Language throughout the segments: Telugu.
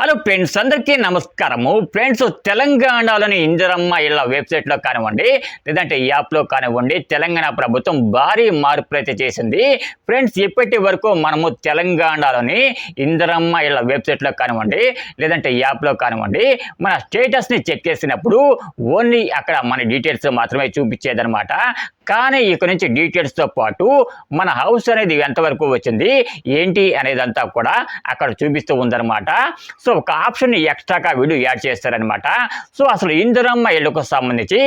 హలో ఫ్రెండ్స్ అందరికీ నమస్కారము. ఫ్రెండ్స్ తెలంగాణలోని ఇందిరమ్మ ఇళ్ళ వెబ్సైట్లో కానివ్వండి లేదంటే ఈ యాప్లో కానివ్వండి తెలంగాణ ప్రభుత్వం భారీ మార్పులు అయితే చేసింది. ఫ్రెండ్స్ ఇప్పటి వరకు మనము తెలంగాణలోని ఇందిరమ్మ ఇళ్ళ వెబ్సైట్లో కానివ్వండి లేదంటే యాప్లో కానివ్వండి మన స్టేటస్ని చెక్ చేసినప్పుడు ఓన్లీ అక్కడ మన డీటెయిల్స్ మాత్రమే చూపించేదనమాట కానీ ఇక నుంచి డీటెయిల్స్తో పాటు మన హౌస్ అనేది ఎంతవరకు వచ్చింది ఏంటి అనేదంతా కూడా అక్కడ చూపిస్తూ ఉందన్నమాట. సో ఒక ఆప్షన్ ఎక్స్ట్రాగా వీడియో యాడ్ చేస్తారనమాట సో అసలు ఇందిరమ్మ ఇళ్ళకు సంబంధించి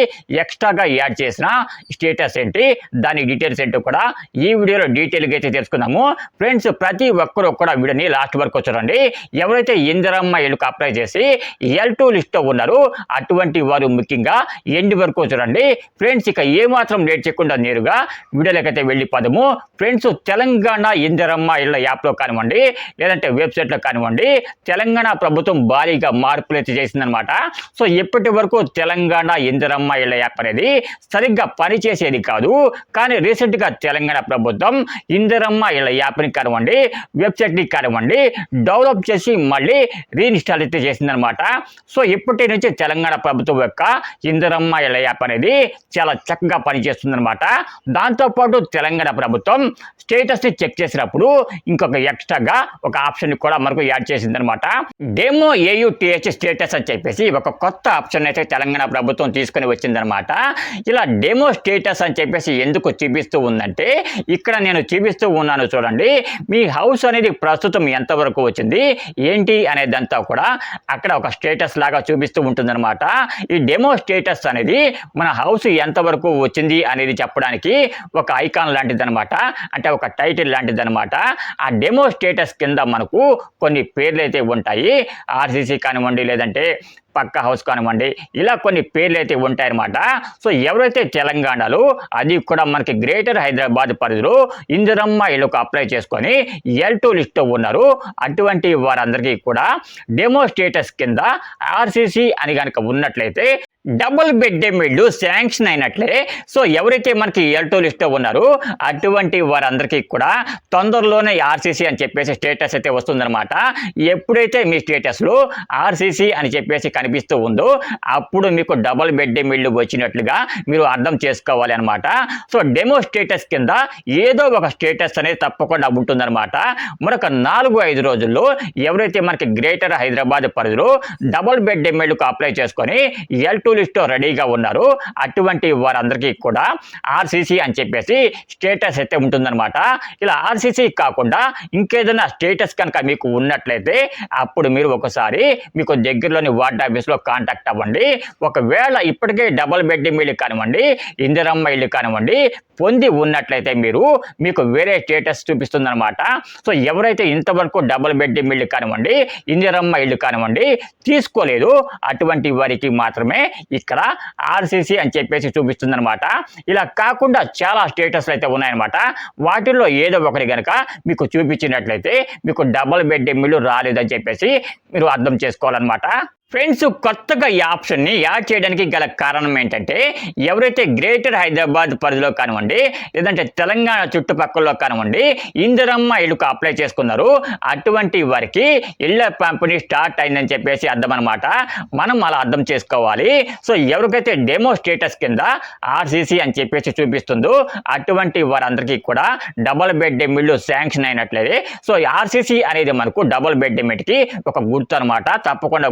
ఎక్స్ట్రాగా యాడ్ చేసిన స్టేటస్ ఏంటి దాని డీటెయిల్స్ ఏంటో కూడా ఈ వీడియోలో డీటెయిల్గా అయితే తెలుసుకుందాము. ఫ్రెండ్స్ ప్రతి ఒక్కరూ కూడా వీడియోని లాస్ట్ వరకు చూడండి. ఎవరైతే ఇందిరమ్మ ఇళ్ళకు అప్లై చేసి ఎల్ టూ లిస్ట్లో ఉన్నారో అటువంటి వారు ముఖ్యంగా ఎండ్ వరకు చూడండి. ఫ్రెండ్స్ ఇక ఏమాత్రం లేట్ చేయకుండా నేరుగా వీడియోలకైతే వెళ్ళిపోదాము ఫ్రెండ్స్ తెలంగాణ ఇందిరమ్మ ఇళ్ళ యాప్లో కానివ్వండి లేదంటే వెబ్సైట్లో కానివ్వండి తెలంగాణ ప్రభుత్వం భారీగా మార్పులు అయితే చేసిందనమాట సో ఇప్పటి వరకు తెలంగాణ ఇందిరమ్మ ఇళ్ళ యాప్ అనేది సరిగ్గా పనిచేసేది కాదు. కానీ రీసెంట్గా తెలంగాణ ప్రభుత్వం ఇందిరమ్మ ఇళ్ళ యాప్ని కానివ్వండి వెబ్సైట్ని కానివ్వండి డెవలప్ చేసి మళ్ళీ రీఇన్స్టాల్ అయితే చేసిందనమాట సో ఇప్పటి నుంచి తెలంగాణ ప్రభుత్వం యొక్క ఇందిరమ్మ ఇళ్ళ యాప్ అనేది చాలా చక్కగా అనమాట దాంతోపాటు తెలంగాణ ప్రభుత్వం స్టేటస్ని చెక్ చేసినప్పుడు ఇంకొక ఎక్స్ట్రాగా ఒక ఆప్షన్ కూడా మనకు యాడ్ చేసిందనమాట డెమో ఏయుటిహెచ్ స్టేటస్ అని చెప్పేసి ఒక కొత్త ఆప్షన్ అయితే తెలంగాణ ప్రభుత్వం తీసుకొని వచ్చిందనమాట ఇలా డెమో స్టేటస్ అని చెప్పేసి ఎందుకు చూపిస్తూ ఉందంటే ఇక్కడ నేను చూపిస్తూ ఉన్నాను చూడండి మీ హౌస్ అనేది ప్రస్తుతం ఎంతవరకు వచ్చింది ఏంటి అనేదంతా కూడా అక్కడ ఒక స్టేటస్ లాగా చూపిస్తూ ఉంటుందన్నమాట. ఈ డెమో స్టేటస్ అనేది మన హౌస్ ఎంతవరకు వచ్చింది అనేది చెప్పడానికి ఒక ఐకాన్ లాంటిది అనమాట అంటే ఒక టైటిల్ లాంటిది అనమాట ఆ డెమో స్టేటస్ కింద మనకు కొన్ని పేర్లు అయితే ఉంటాయి ఆర్సీసీ కానివ్వండి లేదంటే పక్క హౌస్ కానివ్వండి ఇలా కొన్ని పేర్లు అయితే ఉంటాయన్నమాట. సో ఎవరైతే తెలంగాణలో అది కూడా మనకి గ్రేటర్ హైదరాబాద్ పరిధిలో ఇందిరమ్మ ఇళ్ళకు అప్లై చేసుకొని ఎల్ టూ లిస్ట్లో ఉన్నారు. అటువంటి వారందరికీ కూడా డెమో స్టేటస్ కింద ఆర్సీసీ అని కనుక ఉన్నట్లయితే డబుల్ బెడ్ మిల్లు శాంక్షన్ అయినట్లే. సో ఎవరైతే మనకి ఎల్ టూ లిస్ట్లో ఉన్నారో అటువంటి వారందరికీ కూడా తొందరలోనే ఆర్సీసీ అని చెప్పేసి స్టేటస్ అయితే వస్తుందన్నమాట. ఎప్పుడైతే మీ స్టేటస్లో ఆర్సీసీ అని చెప్పేసి కనిపిస్తూ ఉందో అప్పుడు మీకు డబుల్ బెడ్ మిల్లు వచ్చినట్లుగా మీరు అర్థం చేసుకోవాలి అనమాట సో డెమో స్టేటస్ కింద ఏదో ఒక స్టేటస్ అనేది తప్పకుండా ఉంటుందన్నమాట. మరొక నాలుగు ఐదు రోజుల్లో ఎవరైతే మనకి గ్రేటర్ హైదరాబాద్ పరిధిలో డబుల్ బెడ్ ఎమ్మెల్యేకు అప్లై చేసుకొని ఎల్ టూ లిస్ట్లో రెడీగా ఉన్నారు. అటువంటి వారందరికీ కూడా ఆర్సీసీ అని చెప్పేసి స్టేటస్ అయితే ఉంటుందన్నమాట. ఇలా ఆర్సీసీ కాకుండా ఇంకేదైనా స్టేటస్ కనుక మీకు ఉన్నట్లయితే అప్పుడు మీరు ఒకసారి మీకు దగ్గరలోని వార్డ్ ఆఫీస్లో కాంటాక్ట్ అవ్వండి. ఒకవేళ ఇప్పటికే డబల్ బెడ్ ఇల్లు కానివ్వండి ఇందిరమ్మ ఇల్లు కానివ్వండి పొంది ఉన్నట్లయితే మీరు మీకు వేరే స్టేటస్ చూపిస్తుందన్నమాట. సో ఎవరైతే ఇంతవరకు డబుల్ బెడ్ ఇల్లు కానివ్వండి ఇందిరమ్మ ఇల్లు కానివ్వండి తీసుకోలేదు అటువంటి వారికి మాత్రమే ఇక్కడ ఆర్సీసీ అని చెప్పేసి చూపిస్తుందనమాట ఇలా కాకుండా చాలా స్టేటస్లు అయితే ఉన్నాయన్నమాట. వాటిల్లో ఏదో ఒకటి కనుక మీకు చూపించినట్లయితే మీకు డబుల్ బెడ్ ఎమ్మిళ్ళు రాలేదని చెప్పేసి మీరు అర్థం చేసుకోవాలన్నమాట. ఫ్రెండ్స్ కొత్తగా ఈ ఆప్షన్ని యాడ్ చేయడానికి గల కారణం ఏంటంటే ఎవరైతే గ్రేటర్ హైదరాబాద్ పరిధిలో కానివ్వండి లేదంటే తెలంగాణ చుట్టుపక్కల కానివ్వండి ఇందిరమ్మ ఇళ్ళకు అప్లై చేసుకున్నారు. అటువంటి వారికి ఇళ్ళ పంపిణీ స్టార్ట్ అయిందని చెప్పేసి అర్థం అనమాట మనం అలా అర్థం చేసుకోవాలి. సో ఎవరికైతే డెమో స్టేటస్ కింద ఆర్సీసీ అని చెప్పేసి చూపిస్తుందో అటువంటి వారందరికీ కూడా డబుల్ బెడ్ ఎమ్మిళ్ళు శాంక్షన్ అయినట్లయితే సో ఆర్సీసీ అనేది మనకు డబుల్ బెడ్ ఎమ్మిటికి ఒక గుర్తు అనమాట తప్పకుండా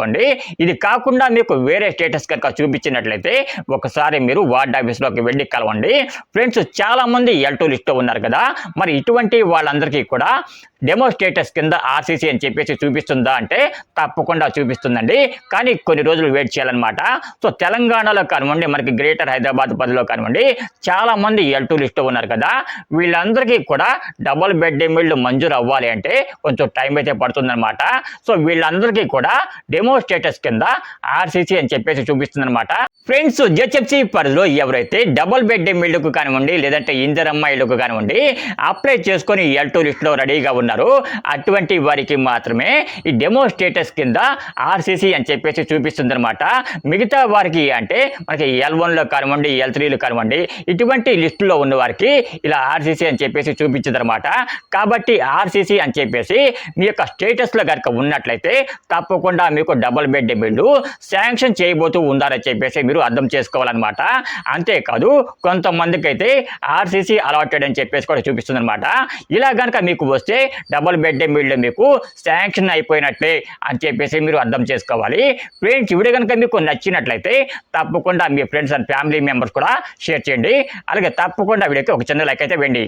గుర్తుపెట్టుకోండి ఇది కాకుండా మీకు వేరే స్టేటస్ కనుక చూపించినట్లయితే ఒకసారి మీరు వార్డ్ ఆఫీస్లోకి వెళ్ళి కలవండి. ఫ్రెండ్స్ చాలా మంది ఎల్ టూ లిస్ట్లో ఉన్నారు కదా. మరి ఇటువంటి వాళ్ళందరికీ కూడా డెమో స్టేటస్ కింద ఆర్సీసీ అని చెప్పేసి చూపిస్తుందా అంటే తప్పకుండా చూపిస్తుందండి. కానీ కొన్ని రోజులు వెయిట్ చేయాలన్నమాట. సో తెలంగాణలో కానివ్వండి మనకి గ్రేటర్ హైదరాబాద్ పదిలో కానివ్వండి చాలా మంది ఎల్ టూ లిస్ట్లో ఉన్నారు కదా. వీళ్ళందరికీ కూడా డబుల్ బెడ్ మిల్లు మంజూరు అవ్వాలి అంటే కొంచెం టైం అయితే పడుతుందన్నమాట. సో వీళ్ళందరికీ కూడా డెమో డెమో స్టేటస్ కింద ఆర్సీసీ అని చెప్పేసి చూపిస్తుంది అనమాట ఫ్రెండ్స్ జెచ్ఎఫ్సి పరిధిలో ఎవరైతే డబుల్ బెడ్ ఇళ్ళకు కానివ్వండి లేదంటే ఇందిరమ్మ ఇళ్ళకు కానివ్వండి అప్లై చేసుకొని ఎల్ టూ లిస్ట్లో రెడీగా ఉన్నారు. అటువంటి వారికి మాత్రమే ఈ డెమో స్టేటస్ కింద ఆర్సీసీ అని చెప్పేసి చూపిస్తుంది అనమాట మిగతా వారికి అంటే మనకి ఎల్ వన్లో కానివ్వండి ఎల్ త్రీలు కానివ్వండి ఇటువంటి లిస్టులో ఉన్న వారికి ఇలా ఆర్సీసీ అని చెప్పేసి చూపించింది అనమాట కాబట్టి ఆర్సీసీ అని చెప్పేసి మీ యొక్క స్టేటస్లో కనుక ఉన్నట్లయితే తప్పకుండా మీకు డబల్ బెడ్ బిల్లు శాంక్షన్ చేయబోతూ ఉండాలని చెప్పేసి మీరు అర్థం చేసుకోవాలన్నమాట. అంతేకాదు కొంతమందికి అయితే ఆర్సీసీ అలాటెడ్ అని చెప్పేసి కూడా చూపిస్తుంది అనమాట ఇలా కనుక మీకు వస్తే డబల్ బెడ్ బిల్లు మీకు శాంక్షన్ అయిపోయినట్లే అని చెప్పేసి మీరు అర్థం చేసుకోవాలి. ఫ్రెండ్స్ వీడియో కనుక మీకు నచ్చినట్లయితే తప్పకుండా మీ ఫ్రెండ్స్ అండ్ ఫ్యామిలీ మెంబర్స్ కూడా షేర్ చేయండి. అలాగే తప్పకుండా వీడియోకి ఒక చిన్న లైక్ అయితే వెండి